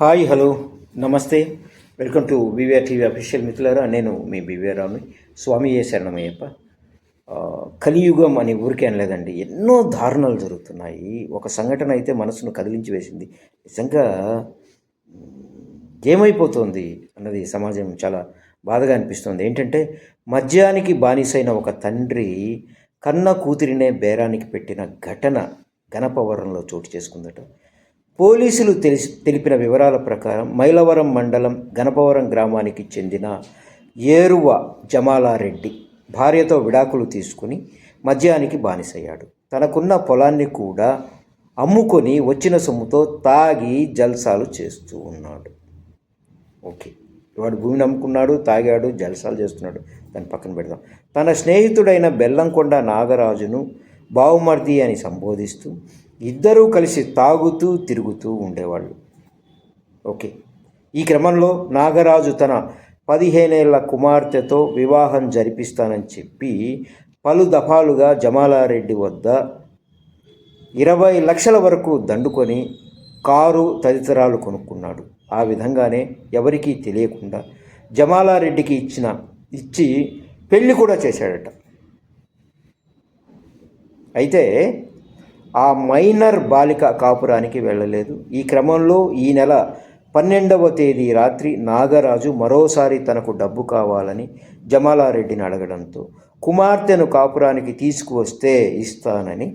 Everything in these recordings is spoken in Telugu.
హాయ్ హలో నమస్తే. Welcome to BVR TV official మిత్రులారా నేను మీ బీవీఆర్ రామి స్వామి ఏ శరణమయ్యప్ప. కలియుగం అని ఊరికే అనలేదండి ఎన్నో దారుణాలు జరుగుతున్నాయి. ఒక సంఘటన అయితే మనసును కదిలించి వేసింది. నిజంగా ఏమైపోతుంది అన్నది సమాజం చాలా బాధగా అనిపిస్తుంది. ఏంటంటే మద్యానికి బానిసైన ఒక తండ్రి కన్న కూతురినే బేరానికి పెట్టిన ఘటన గణపవరంలో చోటు చేసుకుందట. పోలీసులు తెలిసి తెలిపిన వివరాల ప్రకారం మైలవరం మండలం గణపవరం గ్రామానికి చెందిన ఏరువ జమాలారెడ్డి భార్యతో విడాకులు తీసుకుని మద్యానికి బానిసయ్యాడు. తనకున్న పొలాన్ని కూడా అమ్ముకొని వచ్చిన సొమ్ముతో తాగి జల్సాలు చేస్తూ ఉన్నాడు. ఓకే. వాడు భూమిని అమ్ముకున్నాడు తాగాడు జలసాలు చేస్తున్నాడు. దాన్ని పక్కన పెడదాం. తన స్నేహితుడైన బెల్లంకొండ నాగరాజును బావుమర్ది అని సంబోధిస్తూ ఇద్దరూ కలిసి తాగుతూ తిరుగుతూ ఉండేవాళ్ళు. ఓకే. ఈ క్రమంలో నాగరాజు తన పదిహేనేళ్ళ కుమార్తెతో వివాహం జరిపిస్తానని చెప్పి పలు దఫాలుగా జమాలారెడ్డి వద్ద ఇరవై లక్షల వరకు దండుకొని కారు తదితరాలు కొనుక్కున్నాడు. ఆ విధంగానే ఎవరికీ తెలియకుండా జమాలారెడ్డికి ఇచ్చిన ఇచ్చి పెళ్ళి కూడా చేశాడట. అయితే ఆ మైనర్ బాలిక కాపురానికి వెళ్ళలేదు. ఈ క్రమంలో ఈ నెల పన్నెండవ తేదీ రాత్రి నాగరాజు మరోసారి తనకు డబ్బు కావాలని జమాలారెడ్డిని అడగడంతో కుమార్తెను కాపురానికి తీసుకువస్తే ఇస్తానని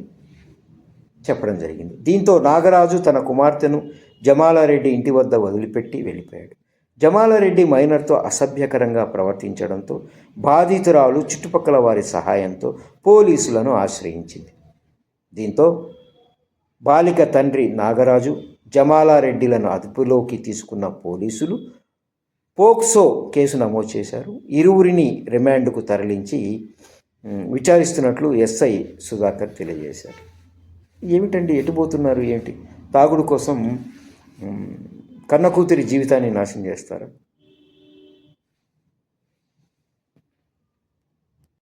చెప్పడం జరిగింది. దీంతో నాగరాజు తన కుమార్తెను జమాలారెడ్డి ఇంటి వద్ద వదిలిపెట్టి వెళ్ళిపోయాడు. జమాలారెడ్డి మైనర్తో అసభ్యకరంగా ప్రవర్తించడంతో బాధితురాలు చుట్టుపక్కల వారి సహాయంతో పోలీసులను ఆశ్రయించింది. దీంతో బాలిక తండ్రి నాగరాజు జమాలారెడ్డిలను అదుపులోకి తీసుకున్న పోలీసులు పోక్సో కేసు నమోదు చేశారు. ఇరువురిని రిమాండ్కు తరలించి విచారిస్తున్నట్లు ఎస్ఐ సుధాకర్ తెలియజేశారు. ఏమిటండి? ఎటుపోతున్నారు ఏంటి? తాగుడు కోసం కన్న కూతురి జీవితాన్ని నాశనం చేస్తారా?